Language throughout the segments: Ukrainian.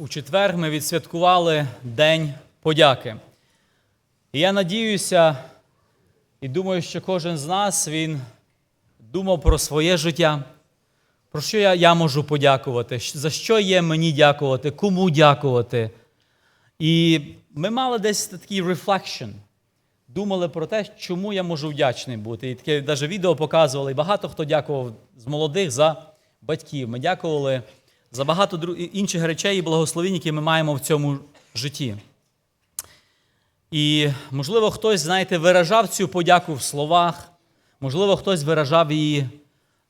У четвер ми відсвяткували День подяки. І я надіюся і думаю, що кожен з нас він думав про своє життя, про що я, я можу подякувати, за що є мені дякувати, кому дякувати. І ми мали десь такий reflection. Думали про те, чому я можу вдячний бути. І таке навіть відео показували, і багато хто дякував з молодих за батьків. Ми дякували за багато інших речей і благословень, які ми маємо в цьому житті. І, можливо, хтось, знаєте, виражав цю подяку в словах, можливо, хтось виражав її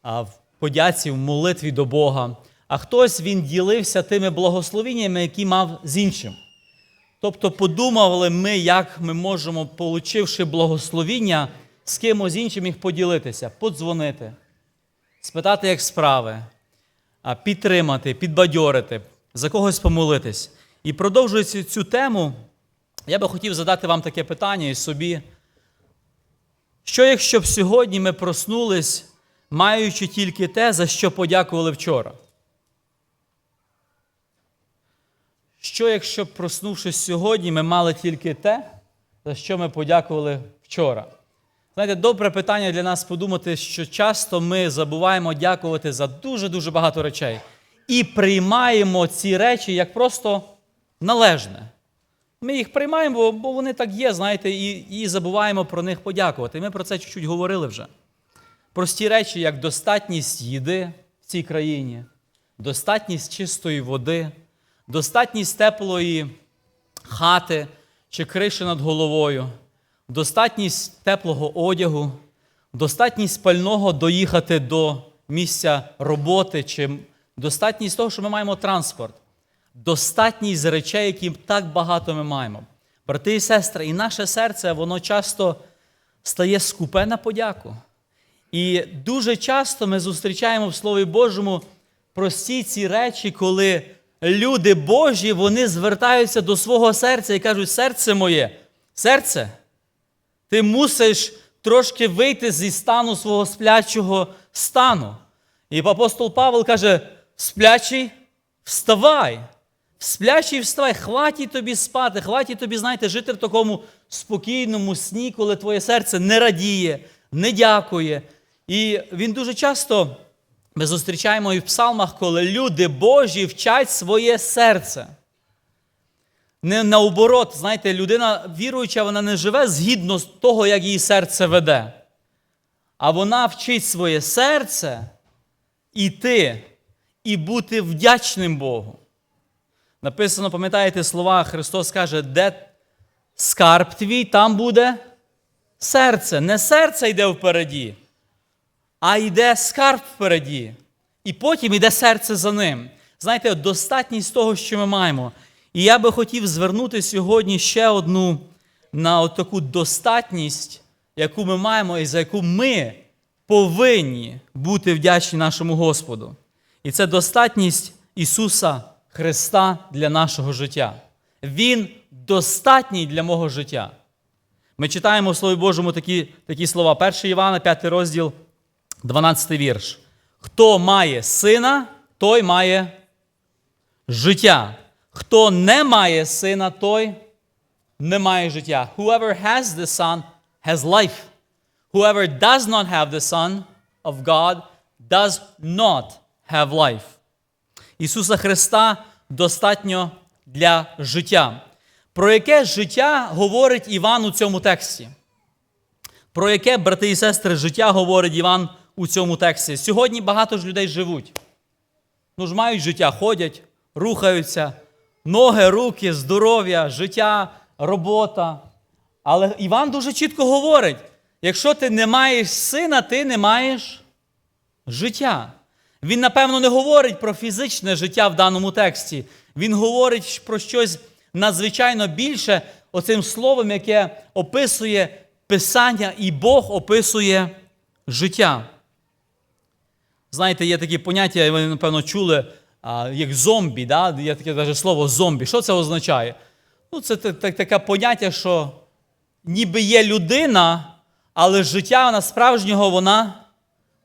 в подяці, в молитві до Бога, а хтось він ділився тими благословеннями, які мав з іншим. Тобто подумали ми, як ми можемо, получивши благословіння, з кимось іншим їх поділитися, подзвонити, спитати, як справи, підтримати, підбадьорити, за когось помолитись. І продовжуючи цю тему, я би хотів задати вам таке питання і собі. Що якщо б сьогодні ми проснулись, маючи тільки те, за що подякували вчора? Що якщо б проснувшись сьогодні, ми мали тільки те, за що ми подякували вчора? Знаєте, добре питання для нас подумати, що часто ми забуваємо дякувати за дуже-дуже багато речей і приймаємо ці речі як просто належне. Ми їх приймаємо, бо- вони так є, знаєте, і, і забуваємо про них подякувати. Ми про це чуть-чуть говорили вже. Прості речі, як достатність їди в цій країні, достатність чистої води, достатність теплої хати чи криші над головою, достатність теплого одягу, достатність пального доїхати до місця роботи, чи достатність того, що ми маємо транспорт, достатність речей, які так багато ми маємо. Брати і сестри, і наше серце, воно часто стає скупе на подяку. І дуже часто ми зустрічаємо в Слові Божому прості ці речі, коли люди Божі вони звертаються до свого серця і кажуть: серце моє, серце, ти мусиш трошки вийти зі стану свого сплячого стану. І апостол Павел каже: сплячий, вставай. Сплячий вставай, хватить тобі спати, хватить тобі, знаєте, жити в такому спокійному сні, коли твоє серце не радіє, не дякує. І він дуже часто ми зустрічаємо і в псалмах, коли люди Божі вчать своє серце. Не наоборот, знаєте, людина віруюча, вона не живе згідно з того, як її серце веде. А вона вчить своє серце іти і бути вдячним Богу. Написано, пам'ятаєте слова, Христос каже, де скарб твій, там буде серце. Не серце йде впереді, а йде скарб впереді. І потім йде серце за ним. Знаєте, достатність того, що ми маємо. І я би хотів звернути сьогодні ще одну на от таку достатність, яку ми маємо і за яку ми повинні бути вдячні нашому Господу. І це достатність Ісуса Христа для нашого життя. Він достатній для мого життя. Ми читаємо в Слові Божому такі, такі слова. 1 Івана, 5 розділ, 12 вірш. Хто має сина, той має життя. Хто не має сина, той не має життя. Whoever has the Son has life. Whoever does not have the Son of God does not have life. Ісуса Христа достатньо для життя. Про яке життя говорить Іван у цьому тексті? Про яке, брати і сестри, життя говорить Іван у цьому тексті? Сьогодні багато ж людей живуть. Ну ж мають життя, ходять, рухаються, ноги, руки, здоров'я, життя, робота. Але Іван дуже чітко говорить: якщо ти не маєш сина, ти не маєш життя. Він, напевно, не говорить про фізичне життя в даному тексті. Він говорить про щось надзвичайно більше оцим словом, яке описує Писання, і Бог описує життя. Знаєте, є такі поняття, ви, напевно, чули, як зомбі. Да? Є таке навіть слово зомбі. Що це означає? Ну, це та- та- таке поняття, що ніби є людина, але життя вона справжнього вона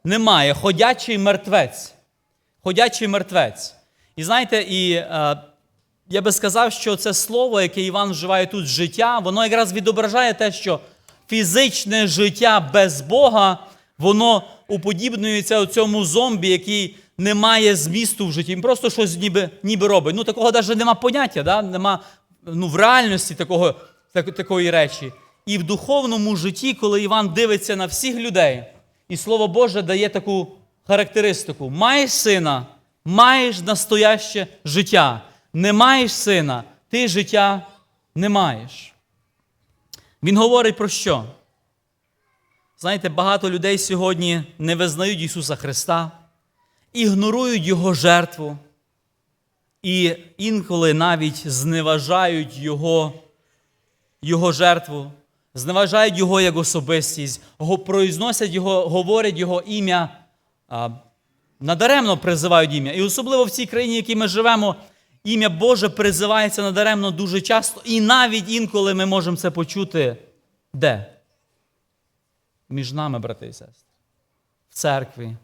немає. Ходячий мертвець. Ходячий мертвець. І знаєте, і е, я би сказав, що це слово, яке Іван вживає тут життя, воно якраз відображає те, що фізичне життя без Бога, воно уподібнюється у цьому зомбі, який не має змісту в житті. Він просто щось ніби, ніби робить. Ну, такого навіть нема поняття, да? нема ну, в реальності такого, так, такої речі. І в духовному житті, коли Іван дивиться на всіх людей, і Слово Боже дає таку характеристику: маєш сина, маєш настояще життя. Не маєш сина, ти життя не маєш. Він говорить про що? Знаєте, багато людей сьогодні не визнають Ісуса Христа, ігнорують Його жертву і інколи навіть зневажають Його, Його жертву, зневажають Його як особистість, произносять Його, говорять Його ім'я, надаремно призивають ім'я. І особливо в цій країні, в якій ми живемо, ім'я Боже призивається надаремно дуже часто, і навіть інколи ми можемо це почути де? Між нами, брати і сестри. В церкві,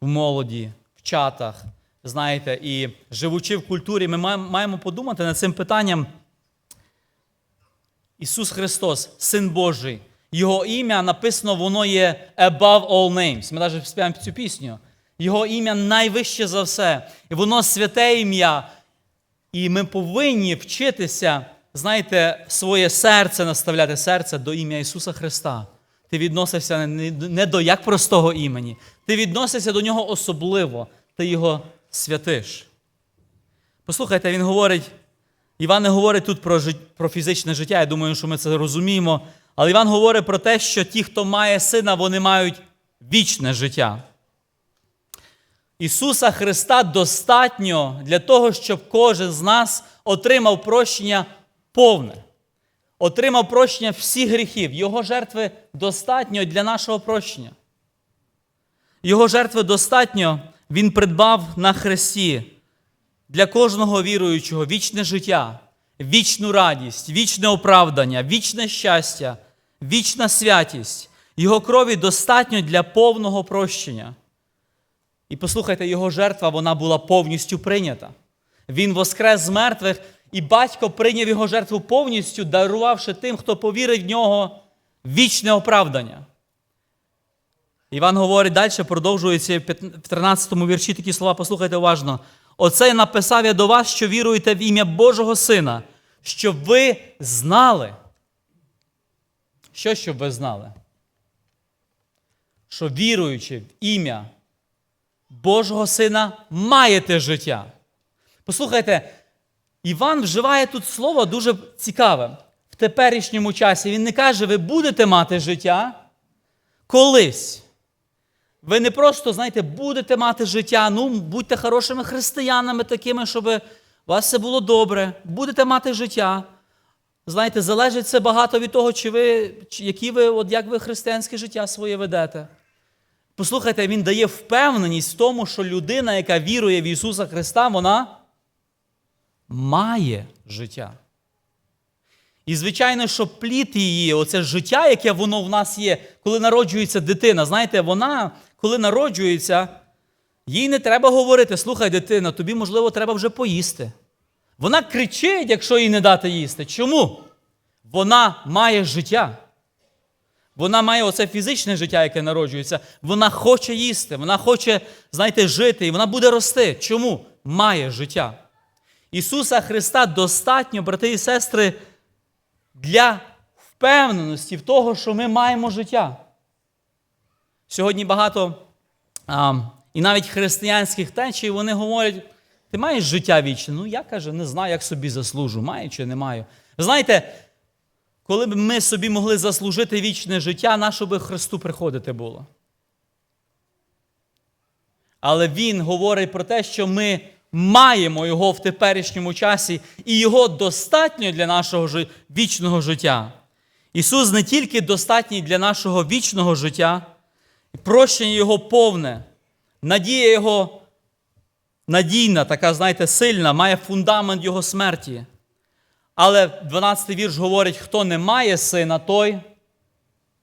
в молоді, чатах. Знаєте, і живучи в культурі, ми маємо подумати над цим питанням. Ісус Христос, Син Божий, Його ім'я написано, воно є above all names. Ми навіть співаємо цю пісню. Його ім'я найвище за все. І воно святе ім'я. І ми повинні вчитися, знаєте, своє серце наставляти серце до ім'я Ісуса Христа. Ти відносишся не до як простого імені, ти відносишся до нього особливо, ти його святиш. Послухайте, він говорить, Іван не говорить тут про, жит- про фізичне життя, я думаю, що ми це розуміємо. Але Іван говорить про те, що ті, хто має сина, вони мають вічне життя. Ісуса Христа достатньо для того, щоб кожен з нас отримав прощення повне, отримав прощення всіх гріхів. Його жертви достатньо для нашого прощення. Його жертви достатньо, Він придбав на хресті для кожного віруючого вічне життя, вічну радість, вічне оправдання, вічне щастя, вічна святість. Його крові достатньо для повного прощення. І послухайте, його жертва вона була повністю прийнята. Він воскрес з мертвих, і батько прийняв його жертву повністю, дарувавши тим, хто повірить в нього вічне оправдання. Іван говорить далі, продовжується в 13 вірші такі слова, послухайте уважно. Оце написав я до вас, що віруєте в ім'я Божого Сина, щоб ви знали. Що щоб ви знали? Що віруючи в ім'я Божого Сина, маєте життя. Послухайте, Іван вживає тут слово дуже цікаве. В теперішньому часі він не каже, ви будете мати життя колись. Ви не просто, знаєте, будете мати життя, ну, будьте хорошими християнами такими, щоб у вас все було добре, будете мати життя. Знаєте, залежить це багато від того, чи ви, які ви, от як ви християнське життя своє ведете. Послухайте, він дає впевненість в тому, що людина, яка вірує в Ісуса Христа, вона має життя. І, звичайно, що плід її, оце життя, яке воно в нас є, коли народжується дитина, знаєте, вона, коли народжується, їй не треба говорити: слухай, дитина, тобі, можливо, треба вже поїсти. Вона кричить, якщо їй не дати їсти. Чому? Вона має життя. Вона має оце фізичне життя, яке народжується. Вона хоче їсти, вона хоче, знаєте, жити, і вона буде рости. Чому? Має життя. Ісуса Христа достатньо, брати і сестри, для впевненості в того, що ми маємо життя. Сьогодні багато а, і навіть християнських течій вони говорять, ти маєш життя вічне? Ну, я каже, не знаю, як собі заслужу, маю чи не маю. Знаєте, коли б ми собі могли заслужити вічне життя, на що би Христу приходити було? Але Він говорить про те, що ми маємо його в теперішньому часі, і його достатньо для нашого вічного життя. Ісус не тільки достатній для нашого вічного життя, прощення Його повне, надія Його надійна, така, знаєте, сильна, має фундамент Його смерті. Але 12-й вірш говорить, хто не має сина, той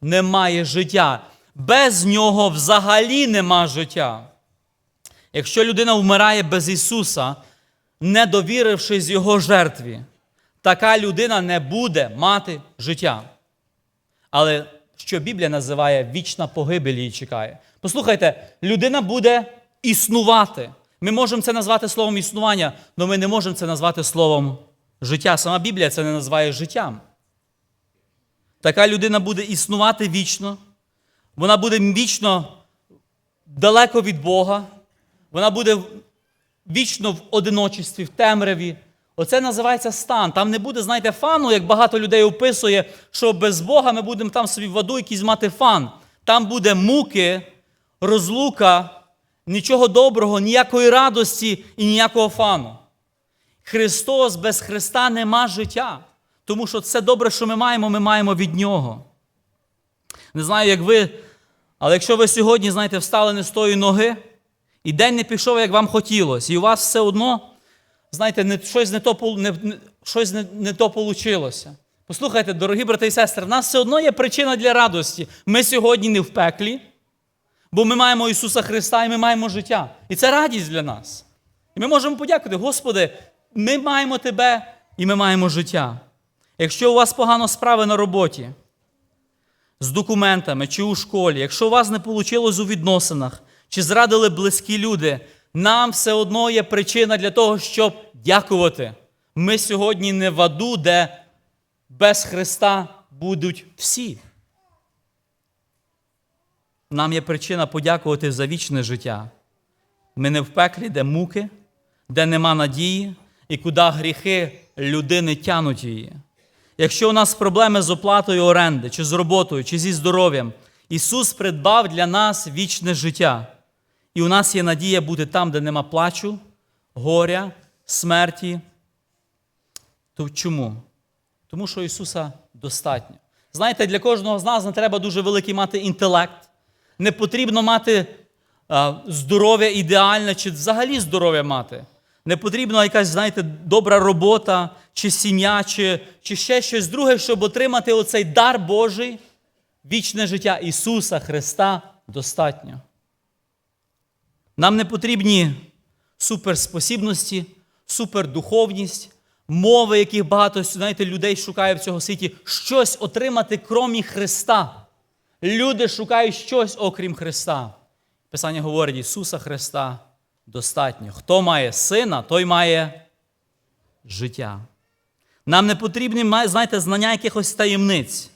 не має життя. Без нього взагалі нема життя. Якщо людина вмирає без Ісуса, не довірившись його жертві, така людина не буде мати життя. Але що Біблія називає вічна погибель її чекає. Послухайте, людина буде існувати. Ми можемо це назвати словом існування, але ми не можемо це назвати словом життя. Сама Біблія це не називає життям. Така людина буде існувати вічно, вона буде вічно далеко від Бога, вона буде вічно в одиночестві, в темряві. Оце називається стан. Там не буде, знаєте, фану, як багато людей описує, що без Бога ми будемо там собі в аду якийсь мати фан. Там буде муки, розлука, нічого доброго, ніякої радості і ніякого фану. Христос без Христа нема життя. Тому що це добре, що ми маємо, ми маємо від Нього. Не знаю, як ви, але якщо ви сьогодні, знаєте, встали не з тої ноги, і день не пішов, як вам хотілося, і у вас все одно, знаєте, не, щось не то не- щось не, не то получилося. Послухайте, дорогі брати і сестри, в нас все одно є причина для радості. Ми сьогодні не в пеклі, бо ми маємо Ісуса Христа і ми маємо життя. І це радість для нас. І ми можемо подякувати, Господи, ми маємо Тебе і ми маємо життя. Якщо у вас погано справи на роботі, з документами чи у школі, якщо у вас не вийшло у відносинах, чи зрадили близькі люди, нам все одно є причина для того, щоб дякувати. Ми сьогодні не в аду, де без Христа будуть всі. Нам є причина подякувати за вічне життя. Ми не в пеклі, де муки, де нема надії, і куди гріхи людини тянуть її. Якщо у нас проблеми з оплатою оренди, чи з роботою, чи зі здоров'ям, Ісус придбав для нас вічне життя. І у нас є надія бути там, де нема плачу, горя, смерті. То чому? Тому що Ісуса достатньо. Знаєте, для кожного з нас не треба дуже великий мати інтелект. Не потрібно мати здоров'я ідеальне, чи взагалі здоров'я мати. Не потрібна якась, знаєте, добра робота, чи сім'я, чи, чи ще щось друге, щоб отримати оцей дар Божий, вічне життя Ісуса Христа достатньо. Нам не потрібні суперспосібності, супердуховність, мови, яких багато знаєте, людей шукає в цього світі, щось отримати крім Христа. Люди шукають щось окрім Христа. Писання говорить, Ісуса Христа достатньо. Хто має сина, той має життя. Нам не потрібні, знаєте, знання якихось таємниць.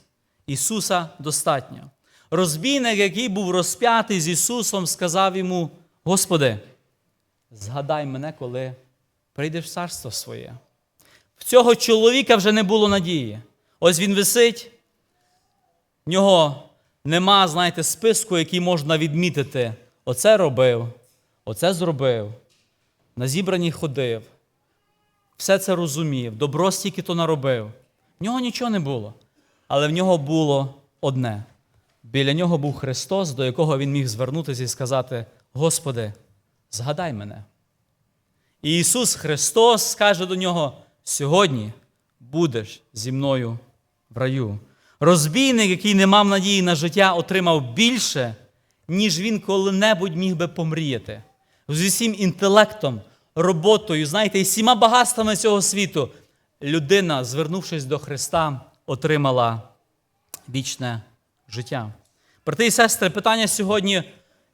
Ісуса достатньо. Розбійник, який був розп'ятий з Ісусом, сказав йому: Господи, згадай мене, коли прийдеш в царство своє. В цього чоловіка вже не було надії. Ось він висить, в нього нема, знаєте, списку, який можна відмітити. Оце робив, оце зробив, на зібранні ходив, все це розумів, добро стільки то наробив. В нього нічого не було. Але в нього було одне. Біля нього був Христос, до якого він міг звернутися і сказати: Господи, згадай мене. І Ісус Христос скаже до нього: сьогодні будеш зі мною в раю. Розбійник, який не мав надії на життя, отримав більше, ніж він коли-небудь міг би помріяти. З усім інтелектом, роботою, знаєте, і всіма багатствами цього світу, людина, звернувшись до Христа, отримала вічне життя. Брати і сестри, питання сьогодні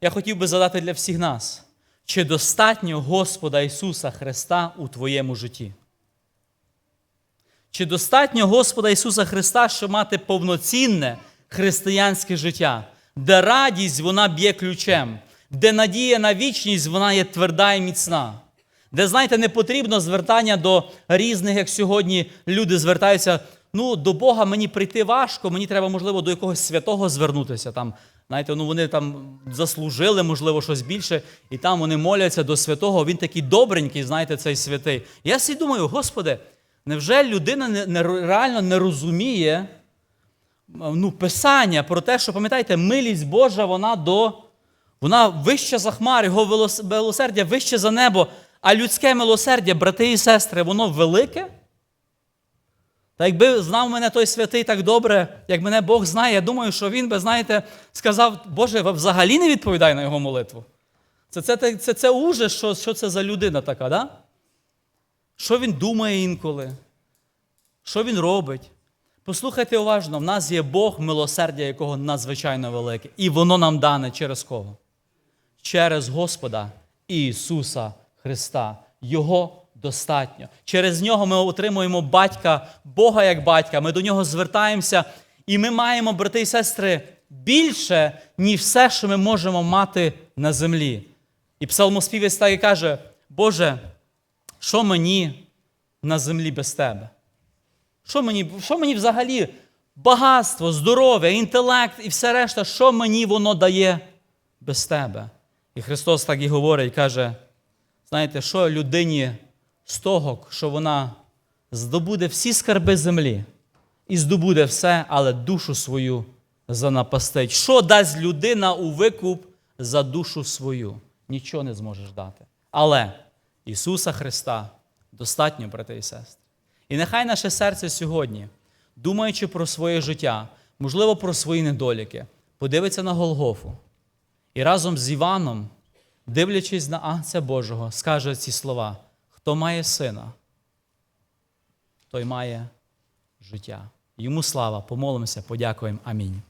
я хотів би задати для всіх нас. Чи достатньо Господа Ісуса Христа у твоєму житті? Чи достатньо Господа Ісуса Христа, щоб мати повноцінне християнське життя, де радість вона б'є ключем, де надія на вічність вона є тверда і міцна, де, знаєте, не потрібно звертання до різних, як сьогодні люди звертаються. Ну, до Бога мені прийти важко, мені треба, можливо, до якогось святого звернутися. Там, знаєте, ну вони там заслужили, можливо, щось більше, і там вони моляться до святого. Він такий добренький, знаєте, цей святий. Я собі думаю, Господи, невже людина не, не, реально не розуміє ну, Писання про те, що, пам'ятаєте, милість Божа, вона до. Вона вища за хмар, його милосердя вище за небо, а людське милосердя, брати і сестри, воно велике. Та якби знав мене той святий так добре, як мене Бог знає, я думаю, що він би, знаєте, сказав, Боже, взагалі не відповідай на його молитву. Це це, це, це ужас, що що це за людина така, да? що він думає інколи, що він робить. Послухайте уважно, в нас є Бог, милосердя якого надзвичайно велике. І воно нам дане через кого? Через Господа Ісуса Христа. Його достатньо. Через нього ми отримуємо батька, Бога як батька. Ми до нього звертаємося, і ми маємо, брати і сестри, більше, ніж все, що ми можемо мати на землі. І псалмоспівець так і каже: Боже, що мені на землі без тебе? Що мені, що мені взагалі багатство, здоров'я, інтелект і все решта, що мені воно дає без тебе? І Христос так і говорить, каже: знаєте, що людині з того, що вона здобуде всі скарби землі і здобуде все, але душу свою занапастить. Що дасть людина у викуп за душу свою? Нічого не зможеш дати. Але Ісуса Христа достатньо, брати і сестри. І нехай наше серце сьогодні, думаючи про своє життя, можливо, про свої недоліки, подивиться на Голгофу і разом з Іваном, дивлячись на Агнця Божого, скаже ці слова: хто має сина, той має життя. Йому слава, помолимося, подякуємо. Амінь.